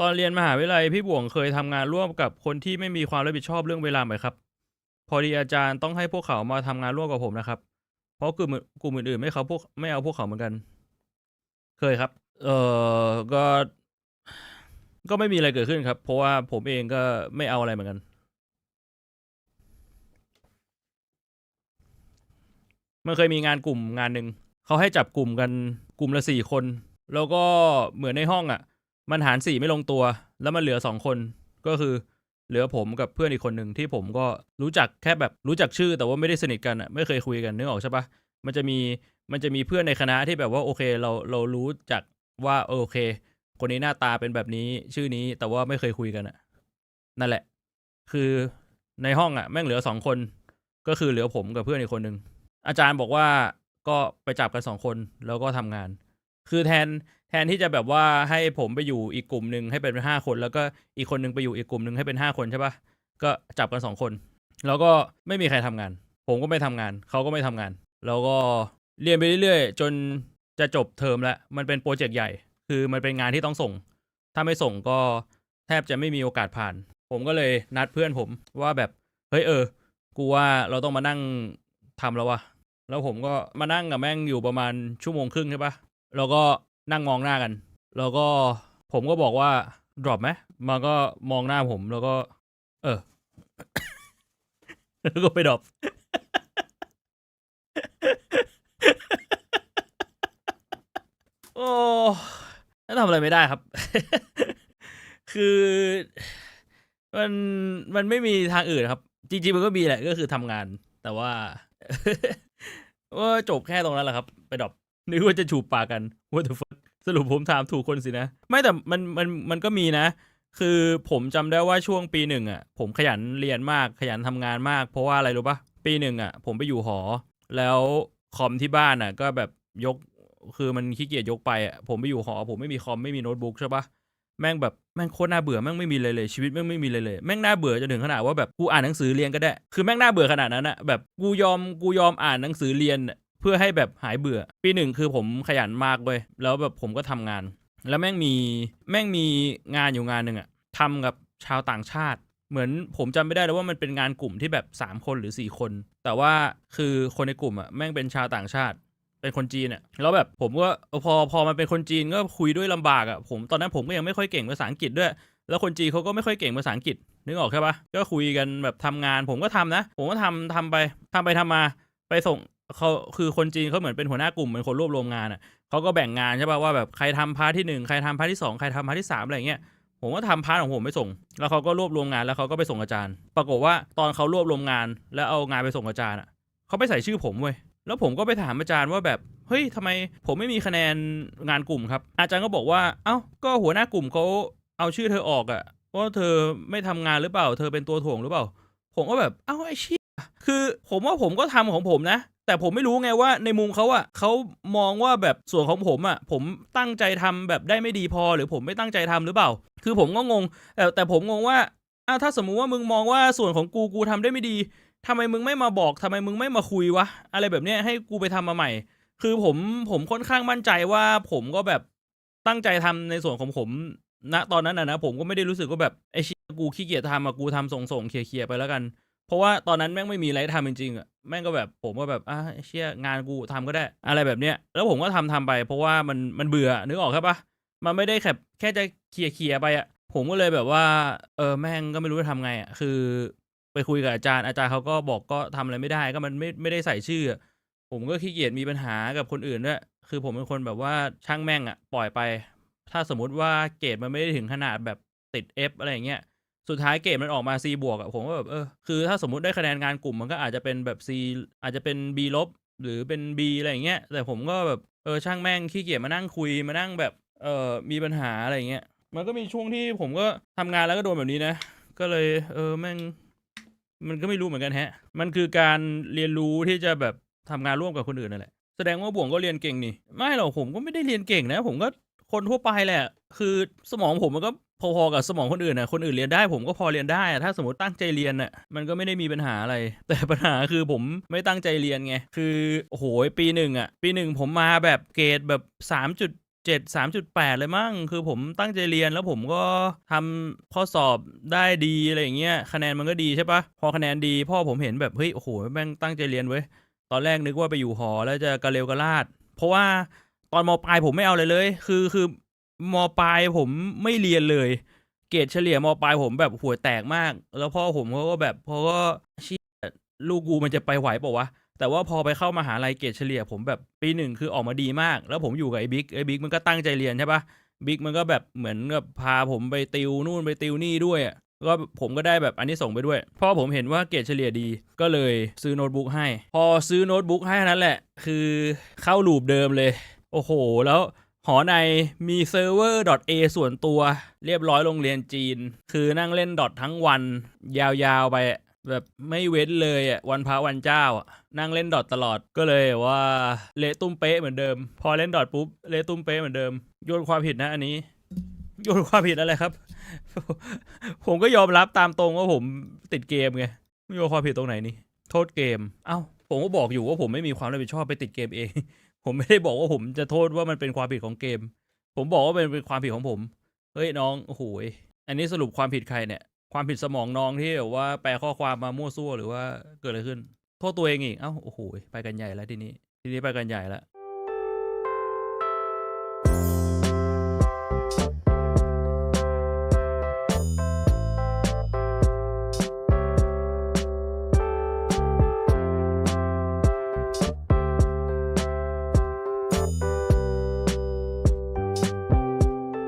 ตอนเรียนมหาวิทยาลัยพี่บ่วงเคยทำงานร่วมกับคนที่ไม่มีความรับผิดชอบเรื่องเวลาไหมครับ พอดีอาจารย์ต้องให้พวกเขามาทำงานร่วมกับผมนะครับ เพราะกลุ่มกลุ่มอื่นๆไม่เขาพวกไม่เอาพวกเขาเหมือนกัน เคยครับ เออก็ ก็ไม่มีอะไรเกิดขึ้นครับ เพราะว่าผมเองก็ไม่เอาอะไรเหมือนกัน มันเคยมีงานกลุ่มงานหนึ่งเขาให้จับกลุ่มกันกลุ่มละสี่คน แล้วก็เหมือนในห้องอะ มันหารสี่ไม่ลงตัว แล้วมันเหลือสองคนก็คือเหลือผมกับเพื่อนอีกคนหนึ่งที่ผมก็รู้จักแค่แบบรู้จักชื่อ แต่ว่าไม่ได้สนิทกันอะไม่เคยคุยกันนึกออกใช่ปะมันจะมีมันจะมีเพื่อนในคณะที่แบบว่าโอเคเราเรารู้จักว่าโอเค คนนี้หน้าตาเป็นแบบนี้ชื่อนี้แต่ว่าไม่เคยคุยกันอะ นั่นแหละ คือในห้องอะแม่งเหลือสองคน ก็คือเหลือผมกับเพื่อนอีกคนหนึ่งอาจารย์บอกว่าก็ไปจับกันสองคนแล้วก็ทำงาน คือแทน แทนที่จะแบบว่าให้ผมไปอยู่อีกกลุ่มหนึ่งให้เป็นห้าคน แล้วก็อีกคนหนึ่งไปอยู่อีกกลุ่มหนึ่งให้เป็นห้าคนใช่ปะก็จับกันสองคน แล้วก็ไม่มีใครทำงาน ผมก็ไม่ทำงานเขาก็ไม่ทำงาน แล้วก็เรียนไปเรื่อยๆ จนจะจบเทอมแล้วมันเป็นโปรเจกต์ใหญ่ คือมันเป็นงานที่ต้องส่ง ถ้าไม่ส่งก็แทบจะไม่มีโอกาสผ่าน ผมก็เลยนัดเพื่อนผมว่าแบบเฮ้ยเออ กูว่าเราต้องมานั่งทำแล้ววะแล้วผมก็มานั่งกับแม่งอยู่ประมาณชั่วโมงครึ่งใช่ปะแล้วก็ นั่งมองหน้ากัน แล้วก็ผมก็บอกว่า drop ไหมมันก็มองหน้าผมแล้วก็ เออ แล้วก็ไป drop โอ้แล้วทำอะไรไม่ได้ครับ คือมันมันไม่มีทางอื่นครับ จริงๆมันก็มีแหละก็คือทำงาน แต่ว่าว่าจบแค่ตรงนั้นแหละครับ ไปดรอป นึกว่าจะจูบปากกันว่าแต่สรุปผมถามถูกคนสินะ ไม่แต่มันมันมันก็มีนะ คือผมจำได้ว่าช่วงปีหนึ่งอะ ผมขยันเรียนมากขยันทำงานมาก เพราะว่าอะไรรู้ปะปีหนึ่งอะ ผมไปอยู่หอ แล้วคอมที่บ้านอะ ก็แบบยกคือมันขี้เกียจยกไปอะผมไปอยู่หอ ผมไม่มีคอมไม่มีโน้ตบุ๊กใช่ปะแม่งแบบแม่งโคตรน่าเบื่อแม่งไม่มีเลยเลยชีวิตแม่งไม่มีเลยเลยแม่งน่าเบื่อจนถึงขนาดว่าแบบกูอ่านหนังสือเรียนก็ได้ คือแม่งน่าเบื่อขนาดนั้นอะแบบกูยอมกูยอมอ่านหนังสือเรียน พื่อให้แบบหายเบื่อ ปีหนึ่งคือผมขยันมากเว้ยแล้วแบบผมก็ทำงาน แล้วแม่งมีแม่งมีงานอยู่งานหนึ่งอะทำกับชาวต่างชาติ เหมือนผมจำไม่ได้แล้วว่ามันเป็นงานกลุ่มที่แบบ 3 คนหรือ 4 คน แต่ว่าคือคนในกลุ่มอะแม่งเป็นชาวต่างชาติเป็นคนจีนอะแล้วแบบผมก็พอพอมันเป็นคนจีนก็คุยด้วยลำบากอะผมตอนนั้นผมก็ยังไม่ค่อยเก่งภาษาอังกฤษด้วย แล้วคนจีนเขาก็ไม่ค่อยเก่งภาษาอังกฤษนึกออกใช่ปะก็คุยกันแบบทำงาน ผมก็ทำนะ ผมก็ทำทำไปทำไปทำมาไปส่ง เขาคือคนจีนเขาเหมือนเป็นหัวหน้ากลุ่มเป็นคนรวบรวมงานอะเขาก็แบ่งงานใช่ปะว่าแบบใครทำพาร์ทที่หนึ่งใครทำพาร์ทที่สองใครทำพาร์ทที่สามอะไรเงี้ยผมก็ทำพาร์ทของผมไปส่ง แล้วเขาก็รวบรวมงานแล้วเขาก็ไปส่งอาจารย์ ปรากฏว่าตอนเขารวบรวมงาน แล้วเอางานไปส่งอาจารย์อะเขาไปใส่ชื่อผมเว้ยแล้วผมก็ไปถามอาจารย์ว่าแบบเฮ้ยทำไมผมไม่มีคะแนนงานกลุ่มครับ อาจารย์ก็บอกว่า เอ้าก็หัวหน้ากลุ่มเขาเอาชื่อเธอออกอะว่าเธอไม่ทำงานหรือเปล่า เธอเป็นตัวถ่วงหรือเปล่า ผมก็แบบ เอ้าไอ้ชี่ย คือผมว่าผมก็ทำของผมนะ แต่ผมไม่รู้ไงว่าในมุมเขาอะเขามองว่าแบบส่วนของผมอะผมตั้งใจทำแบบได้ไม่ดีพอหรือผมไม่ตั้งใจทำหรือเปล่า คือผมก็งง แต่แต่ผมงงว่าอ้าวถ้าสมมุติว่ามึงมองว่าส่วนของกูกูทำได้ไม่ดีทำไมมึงไม่มาบอกทำไมมึงไม่มาคุยวะ อะไรแบบเนี้ยให้กูไปทำมาใหม่ คือผมผมค่อนข้างมั่นใจว่าผมก็แบบตั้งใจทำในส่วนของผมณตอนนั้นนะนะผมก็ไม่ได้รู้สึกว่าแบบไอ้เชี่ยกูขี้เกียจทำอะกูทำส่งส่งๆเคลียร์ๆไปแล้วกัน เพราะว่าตอนนั้นแม่งไม่มีอะไรทำจริงๆอะแม่งก็แบบผมก็แบบอะเชี่ยงานกูทำก็ได้ อะไรแบบเนี้ยแล้วผมก็ทำทำไป เพราะว่ามันมันเบื่อนึกออกครับปะมันไม่ได้แค่แค่จะเคลียร์เคลียร์ไปอะผมก็เลยแบบว่าเออแม่งก็ไม่รู้จะทำไงอะคือ ไปคุยกับอาจารย์อาจารย์เขาก็บอกก็ทำอะไรไม่ได้ก็มันไม่ไม่ได้ใส่ชื่ออะผมก็ขี้เกียจมีปัญหากับคนอื่นด้วยคือผมเป็นคนแบบว่าช่างแม่งอะปล่อยไป ถ้าสมมติว่าเกรดมันไม่ได้ถึงขนาดแบบติด F อะไรอย่างเงี้ย สุดท้ายเกรดมันออกมา C บวกอะผมก็แบบเออคือถ้าสมมติได้คะแนนงานกลุ่มมันก็อาจจะเป็นแบบ C อาจจะเป็น B ลบหรือเป็น B อะไรอย่างเงี้ยแต่ผมก็แบบเออช่างแม่งขี้เกียจมานั่งคุยมานั่งแบบเออมีปัญหาอะไรอย่างเงี้ยมันก็มีช่วงที่ผมก็ทำงานแล้วก็โดนแบบนี้นะ ก็เลยเออแม่งมันก็ไม่รู้เหมือนกันแฮะ มันคือการเรียนรู้ที่จะแบบทำงานร่วมกับคนอื่นนั่นแหละแสดงว่าบ่วงก็เรียนเก่งนี่ไม่หรอกผมก็ไม่ได้เรียนเก่งนะ ผมก็คนทั่วไปแหละ คือสมองผมมันก็ พอๆกับสมองคนอื่นนะคนอื่นเรียนได้ผมก็พอเรียนได้อะถ้าสมมติตั้งใจเรียนน่ะมันก็ไม่ได้มีปัญหาอะไร แต่ปัญหาคือผมไม่ตั้งใจเรียนไงคือโอ้โหปีหนึ่งอะปีหนึ่งผมมาแบบเกรดแบบสามจุด3.7 3.8 เลยมั้งคือผมตั้งใจเรียนแล้วผมก็ทำข้อสอบได้ดีอะไรอย่างเงี้ยคะแนนมันก็ดีใช่ปะพอคะแนนดีพ่อผมเห็นแบบเฮ้ยโอ้โหแม่งตั้งใจเรียนเว้ยตอนแรกนึกว่าไปอยู่หอแล้วจะกระเลวกระลาด เพราะว่าตอนมปลายผมไม่เอาเลยเลย คือคือ มปลายผมไม่เรียนเลย เกรดเฉลี่ยมปลายผมแบบหัวแตกมาก แล้วพ่อผมเขาก็แบบเขาก็เชี่ยลูกกูมันจะไปไหวเปล่าวะแต่ว่าพอไปเข้ามหาลัยเกรดเฉลี่ยผมแบบปีหนึ่งคือออกมาดีมาก แล้วผมอยู่กับไอ้บิ๊กไอ้บิ๊กมันก็ตั้งใจเรียนใช่ปะบิ๊กมันก็แบบเหมือนกับพาผมไปติวนู่นไปติวนี่ด้วยก็ผมก็ได้แบบอันนี้ส่งไปด้วยพราะผมเห็นว่าเกรดเฉลี่ยดีก็เลยซื้อโน้ตบุ๊กให้ พอซื้อโน้ตบุ๊กให้นั้นแหละ คือเข้าลูปเดิมเลย โอ้โห แล้ว หอในมีเซิร์ฟเวอร์ .a ส่วนตัว เรียบร้อยโรงเรียนจีน คือนั่งเล่นดอททั้งวัน ยาวๆไปแบบไม่เว้นเลยอะวันพระวันเจ้าอะนั่งเล่นดอทตลอดก็เลยว่าเละตุ้มเป๊ะเหมือนเดิม พอเล่นดอทปุ๊บเละตุ้มเป๊ะเหมือนเดิมโยนความผิดนะอันนี้โยนความผิดอะไรครับ ผมก็ยอมรับตามตรงว่าผมติดเกมไงไม่โยนความผิดตรงไหนนี่โทษเกม เอ้าผมก็บอกอยู่ว่าผมไม่มีความรับผิดชอบไปติดเกมเอง ผมไม่ได้บอกว่าผมจะโทษว่ามันเป็นความผิดของเกม ผมบอกว่าเป็นเป็นความผิดของผม เฮ้ยน้องโอ้โหอันนี้สรุปความผิดใครเนี่ย ความผิดสมองน้องที่แบบว่าแปลข้อความมามั่วซั่วหรือว่าเกิดอะไรขึ้น โทษตัวเองอีก เอ้าโอ้โหไปกันใหญ่แล้วทีนี้ ทีนี้ไปกันใหญ่แล้ว